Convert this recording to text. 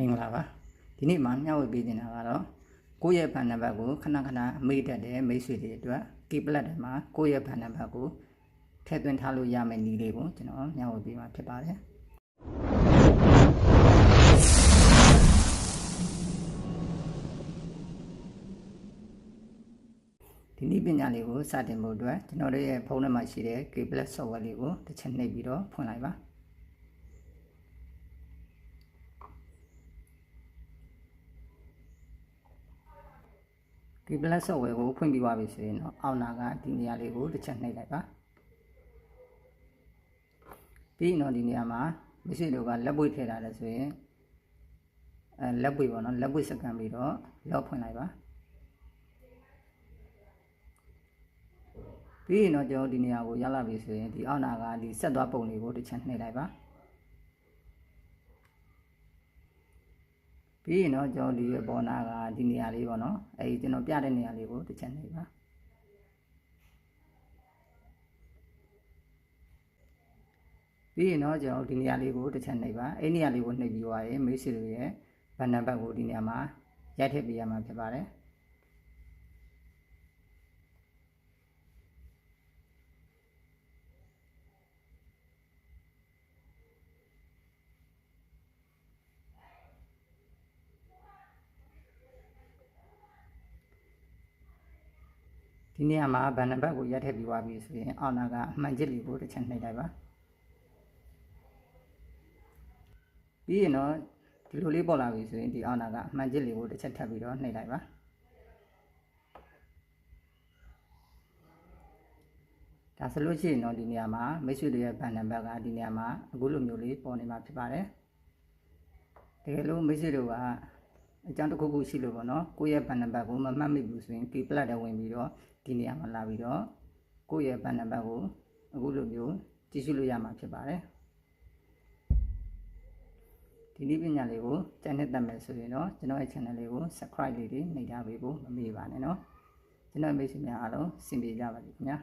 မင်္ဂလာပါဒီနေ့မှာမျှဝေပေးနေတာကတော့ကိုယ့်ရဲ့ဘဏ်နံပါတ်ကိုခဏခဏအမေ့တတ်တဲ့မိတ်ဆွေတွေအတွက်ကီပလက်တွေမှာကိုယ့်ရဲ့ဘဏ်နံပါတ်ကိုထည့်သွင်းထားလို့ရမယ့်နည်းလေးကိုကျွန်တော်မျှဝေပေးမှာဖြစ်ပါတယ်ဒီနည်းပညာလေးကိုစတင်ဖို့အတွက်ကျွန်တော်တို့ရဲ့ဖုန်းထဲမှာရှိတဲ့ Keyblad software လေးကိုတစ်ချက်နှိပ်ပြီးတော့ဖွင့်လိုက်ပါ ဒီ plus software ကိုဖွင့်ပြီးသွားပြီဆိုရင်တော့အောက်နာကဒီနေရာလေးကိုတစ်ချက်နှိပ်လိုက်ပါပြီးရင်တော့ဒီနေရာမှာမရှိတို့ကလက်ပွေထည့်ထားတယ်ဆိုရင်အဲလက်ပွေပေါ့နော်လက်ပွေစကန်ပြီးတော့လောက်ဖွင့်လိုက်ပါပြီးရင်တော့ကျွန်တော်ဒီနေရာကိုရောက်လာပြီဆိုရင်ဒီအောက်နာကဒီဆက်သွားပုံလေးကိုတစ်ချက်နှိပ်လိုက်ပါ ပြီးရင်တော့ကျွန်တော်ဒီရဲ့ပေါ်နာကဒီနေရာလေးပေါ့နော်အဲဒီကျွန်တော်ပြတဲ့နေရာလေးကိုတစ်ချက်နှိပ်ပါပြီးရင်တော့ကျွန်တော်ဒီနေရာလေးကိုတစ်ချက်နှိပ်ပါအဲ့နေရာလေးကိုနှိပ်ပြီးသွားရင်မိတ်ဆွေတို့ရဲ့ဘန်နံပါတ်ကိုဒီနေရာမှာရိုက်ထည့်ပေးရမှာဖြစ်ပါတယ် ဒီနေရာမှာဘန်နံပါတ်ကိုရိုက်ထည့်ပြီးသွားပြီဆိုရင်အောက်နာကအမှန်ချစ်လေးကိုတစ်ချက်နှိပ်လိုက်ပါပြီးရင်တော့ဒီလိုလေးပေါ်လာပြီဆိုရင်ဒီအောက်နာကအမှန်ချစ်လေးကိုတစ်ချက်ထပ်ပြီးတော့နှိပ်လိုက်ပါဒါဆိုလို့ရှိရင်တော့ဒီနေရာမှာမိတ်ဆွေတွေရဲ့ဘန်နံပါတ်ကဒီနေရာမှာအခုလိုမျိုးလေးပေါ်နေမှာဖြစ်ပါတယ်တကယ်လို့မိတ်ဆွေတို့က အကြောင်းတစ်ခုခုရှိလို့ပေါ့နော်ကိုယ့်ရဲ့ဘဏ္ဍာဘတ်ကိုမမှတ်မိဘူးဆိုရင် P plus တဲ့ဝင်ပြီးတော့ဒီနေရာမှာလာပြီးတော့ကိုယ့်ရဲ့ဘဏ္ဍာဘတ်ကိုအခုလိုမျိုးကြည့်ရှုလို့ရမှာဖြစ်ပါတယ်ဒီနည်းပညာလေးကိုကြံ့နှစ်သက်မယ်ဆိုရင်တော့ကျွန်တော်ရဲ့ channel လေးကို subscribe လေးတွေနှိပ်ထားပေးဖို့မမေ့ပါနဲ့နော်ကျွန်တော်မိတ်ဆွေများအားလုံးစင်ပြေကြပါလိမ့်ခင်ဗျာ